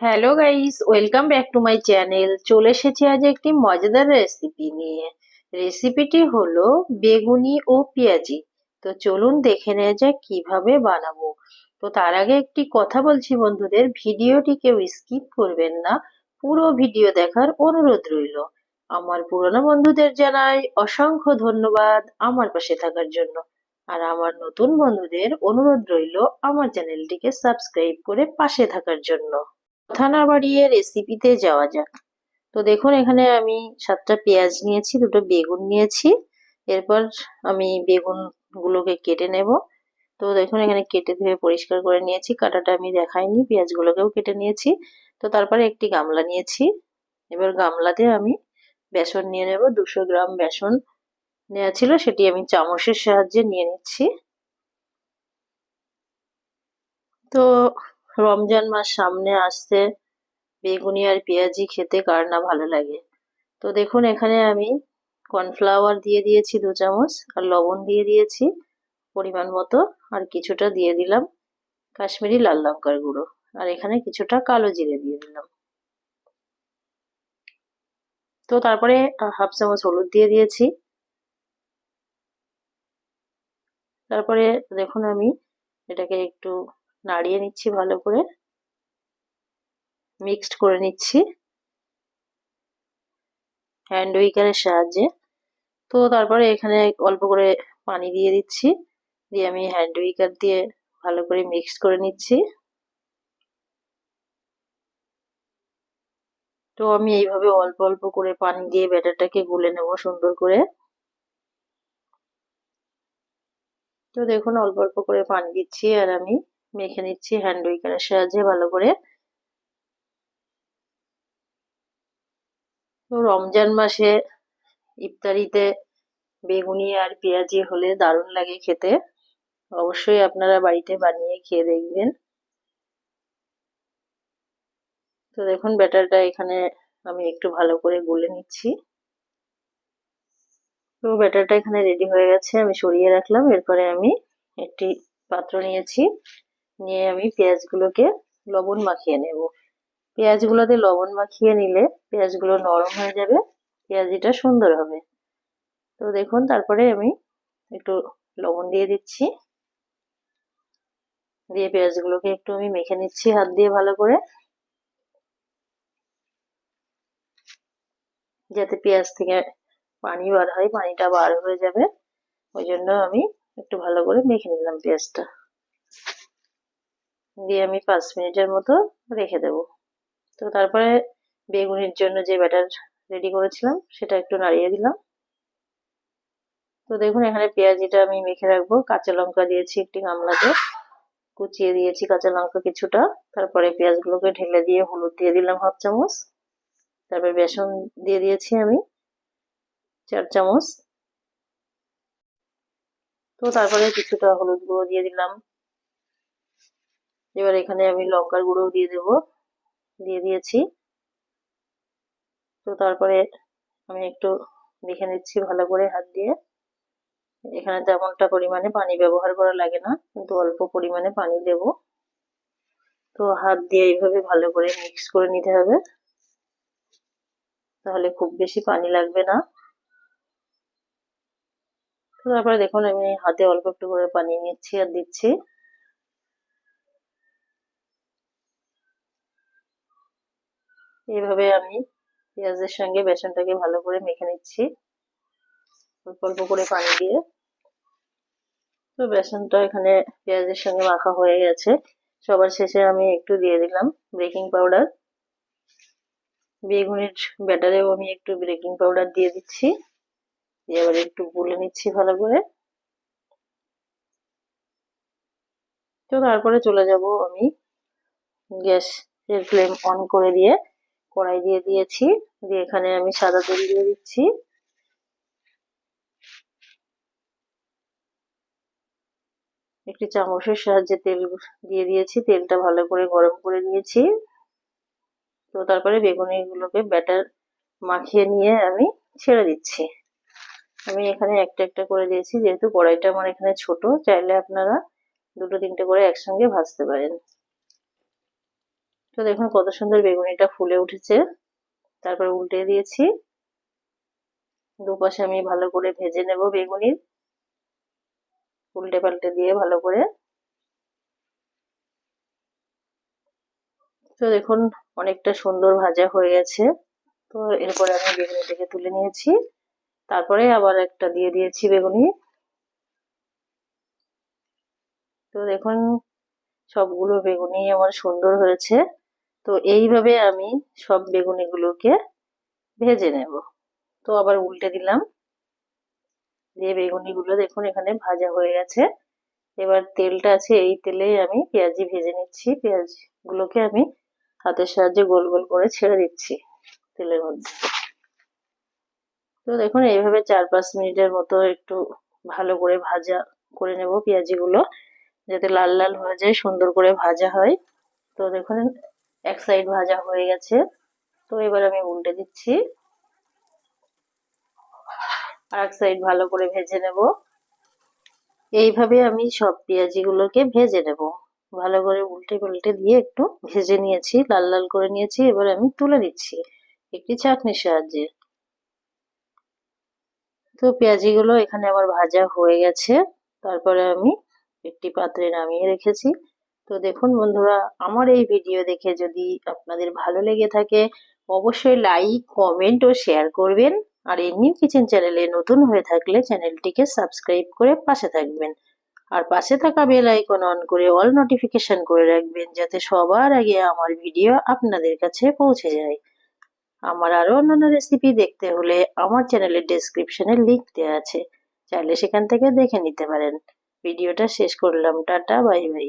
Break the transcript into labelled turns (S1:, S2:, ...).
S1: Hello guys welcome back to my channel চলে এসেছি আজ একটি মজাদার রেসিপি নিয়ে। রেসিপিটি হলো বেগুনি ও পেঁয়াজি। তো চলুন দেখে নেওয়া যাক কীভাবে বানাবো। তো তার আগে একটি কথা বলছি বন্ধুদের ভিডিওটি কেউ স্কিপ করবেন না। পুরো ভিডিও দেখার অনুরোধ রইল। আমার পুরনো বন্ধুদের জানাই অসংখ্য ধন্যবাদ আমার পাশে থাকার জন্য। আর আমার নতুন বন্ধুদের অনুরোধ রইল আমার চ্যানেলটিকে সাবস্ক্রাইব করে পাশে থাকার জন্য। কথা না বাড়িয়ে রেসিপিতে যাওয়া যাক। তো দেখুন, এখানে আমি সাতটা পেঁয়াজ নিয়েছি, দুটো বেগুন নিয়েছি। এরপর আমি বেগুনগুলোকে কেটে নেব। তো দেখুন, এখানে কেটে ধুয়ে পরিষ্কার করে নিয়েছি। কাটাটা আমি দেখাইনি, পেঁয়াজগুলোকেও কেটে নিয়েছি। তো তারপরে একটি গামলা নিয়েছি। এবার গামলাতে আমি বেসন নিয়ে নেব। দুশো গ্রাম বেসন নেওয়া ছিল, সেটি আমি চামচের সাহায্যে নিয়ে নিচ্ছি। তো রমজান মাস সামনে আসতে বেগুনি আর পেঁয়াজি খেতে কার না ভালো লাগে। তো দেখুন, এখানে আমি কর্নফ্লাওয়ার দিয়ে দিয়েছি দু চামচ, আর লবণ দিয়ে দিয়েছি পরিমাণ মতো, আর কিছুটা দিয়ে দিলাম কাশ্মীরি লাল লঙ্কার গুঁড়ো। আর এখানে কিছুটা কালো জিরে দিয়ে দিলাম। তো তারপরে হাফ চামচ হলুদ দিয়ে দিয়েছি। তারপরে দেখুন, আমি এটাকে একটু নাড়িয়ে নিচ্ছি ভালো করে। মিক্সড করে নিচ্ছি। হ্যান্ড উইকারের সাহায্যে। তো তারপরে এখানে অল্প করে পানি দিয়ে দিচ্ছি। দিয়ে আমি হ্যান্ড উইকার দিয়ে ভালো করে মিক্সড করে নিচ্ছি। তো আমি এইভাবে অল্প অল্প করে পানি দিয়ে ব্যাটারটাকে গুলে নেব সুন্দর করে। তো দেখুন অল্প অল্প করে পানি দিচ্ছি আর আমি মেখে নিচ্ছি হ্যান্ড উইকারের সাহায্যে ভালো করে। রমজান মাসে ইফতারিতে বেগুনি আর পেঁয়াজি হলে দারুণ লাগে খেতে। অবশ্যই আপনারা বাড়িতে বানিয়ে খেয়ে দেখবেন। তো দেখুন ব্যাটারটা এখানে আমি একটু ভালো করে গুলে নিচ্ছি। তো ব্যাটারটা এখানে রেডি হয়ে গেছে, আমি সরিয়ে রাখলাম। এরপরে আমি একটি পাত্র নিয়েছি। নিয়ে আমি পেঁয়াজগুলোকে লবণ মাখিয়ে নেব। পেঁয়াজগুলোতে লবণ মাখিয়ে নিলে পেঁয়াজগুলো নরম হয়ে যাবে, পেঁয়াজিটা সুন্দর হবে। তো দেখুন, তারপরে আমি একটু লবণ দিয়ে দিচ্ছি। দিয়ে পেঁয়াজগুলোকে একটু আমি মেখে নিচ্ছি হাত দিয়ে ভালো করে। যাতে পেঁয়াজ থেকে পানি বার হয়, পানিটা বার হয়ে যাবে। ওই জন্য আমি একটু ভালো করে মেখে নিলাম পেঁয়াজটা। দিয়ে আমি পাঁচ মিনিটের মতো রেখে দেব। তো তারপরে বেগুনের জন্য যে ব্যাটার রেডি করেছিলাম, সেটা একটু নাড়িয়ে দিলাম। তো দেখুন, এখানে পেঁয়াজিটা আমি মেখে রাখব। কাঁচা লঙ্কা দিয়েছি একটি গামলাতে, কুচিয়ে দিয়েছি কাঁচা লঙ্কা কিছুটা। তারপরে পেঁয়াজগুলোকে ঢেলে দিয়ে হলুদ দিয়ে দিলাম হাফ চামচ। তারপরে বেসন দিয়ে দিয়েছি আমি চার চামচ। তো তারপরে কিছুটা হলুদ গুঁড়ো দিয়ে দিলাম। এবার এখানে আমি লঙ্কার গুঁড়ো দিয়ে দেব। দিয়ে দিয়েছি। তো তারপরে আমি একটু দেখে নিচ্ছি ভালো করে হাত দিয়ে। এখানে তেমনটা পরিমাণে পানি ব্যবহার করা লাগে না, কিন্তু অল্প পরিমাণে পানি দেব। তো হাত দিয়ে এইভাবে ভালো করে মিক্স করে নিতে হবে। তাহলে খুব বেশি পানি লাগবে না। তো তারপরে দেখুন, আমি হাতে অল্প একটু করে পানি নিচ্ছি আর দিচ্ছি। এইভাবে আমি পেঁয়াজের সঙ্গে বেসনটাকে ভালো করে মেখে নিচ্ছি। অল্প অল্প করে পানি দিয়ে। তো বেসনটা এখানে পেঁয়াজের সঙ্গে মাখা হয়ে গেছে। সবার শেষে আমি একটু দিয়ে দিলাম বেকিং পাউডার। বেগুনের ব্যাটারেও আমি একটু বেকিং পাউডার দিয়ে দিচ্ছি। দিয়ে এবার একটু গুলে নিচ্ছি ভালো করে। তো তারপরে চলে যাব আমি গ্যাসের ফ্লেম অন করে দিয়ে। কড়াই দিয়ে দিয়েছি, দিয়ে এখানে আমি সাদা তেল দিয়ে দিচ্ছি। একটি চামচের সাহায্যে তেল দিয়ে দিয়েছি, তেলটা ভালো করে গরম করে নিয়েছি। তো তারপরে বেগুনিগুলোকে ব্যাটার মাখিয়ে নিয়ে আমি ছেড়ে দিচ্ছি। আমি এখানে একটা একটা করে দিয়েছি, যেহেতু কড়াইটা আমার এখানে ছোট, চাইলে আপনারা দুটো তিনটে করে একসঙ্গে ভাজতে পারেন। তো দেখুন কত সুন্দর বেগুনিটা ফুলে উঠেছে। তারপর উল্টে দিয়েছি। দুপাশে আমি ভালো করে ভেজে নেব বেগুনির উল্টে পাল্টে দিয়ে ভালো করে। তো দেখুন অনেকটা সুন্দর ভাজা হয়ে গেছে। তো এরপরে আমি বেগুনিটাকে তুলে নিয়েছি। তারপরে আবার একটা দিয়ে দিয়েছি বেগুনি। তো দেখুন সবগুলো বেগুনি আমার সুন্দর হয়েছে। তো এইভাবে আমি সব বেগুনিগুলোকে ভেজে নেব। তো আবার উল্টে দিলাম। দিয়ে বেগুনিগুলো দেখুন এখানে ভাজা হয়ে গেছে। এবার তেলটা আছে, এই তেলেই আমি পেঁয়াজি ভেজে নিচ্ছি। পেঁয়াজগুলোকে আমি হাতের সাহায্যে গোল গোল করে ছেড়ে দিচ্ছি তেলের মধ্যে। তো দেখুন এইভাবে চার পাঁচ মিনিটের মতো একটু ভালো করে ভাজা করে নেব পেঁয়াজিগুলো। যাতে লাল লাল হয়ে যায়, সুন্দর করে ভাজা হয়। তো দেখুন এক সাইড ভাজা হয়ে গেছে। তো এবার আমি উল্টে দিচ্ছি। আর এক সাইড ভালো করে ভেজে নেব। এইভাবে আমি সব পেঁয়াজিগুলোকে ভেজে নেব। ভালো করে উল্টে পাল্টে দিয়ে একটু ভেজে নিয়েছি, লাল লাল করে নিয়েছি। এবার আমি তুলে দিচ্ছি একটি চাটনির সাহায্যে। তো পেঁয়াজিগুলো এখানে আমার ভাজা হয়ে গেছে। তারপরে আমি একটি পাত্রে নামিয়ে রেখেছি। তো দেখুন বন্ধুরা, আমার এই ভিডিও দেখে যদি আপনাদের ভালো লেগে থাকে, অবশ্যই লাইক কমেন্ট ও শেয়ার করবেন। আর এমনি কিচেন চ্যানেলে নতুন হয়ে থাকলে চ্যানেলটিকে সাবস্ক্রাইব করে পাশে থাকবেন। আর পাশে থাকা বেল আইকন অন করে অল নোটিফিকেশন করে রাখবেন, যাতে সবার আগে আমার ভিডিও আপনাদের কাছে পৌঁছে যায়। আমার আরও অন্যান্য রেসিপি দেখতে হলে আমার চ্যানেলের ডেসক্রিপশনে লিঙ্ক দেওয়া আছে। চাইলে সেখান থেকে দেখে নিতে পারেন। ভিডিওটা শেষ করলাম, টাটা বাই বাই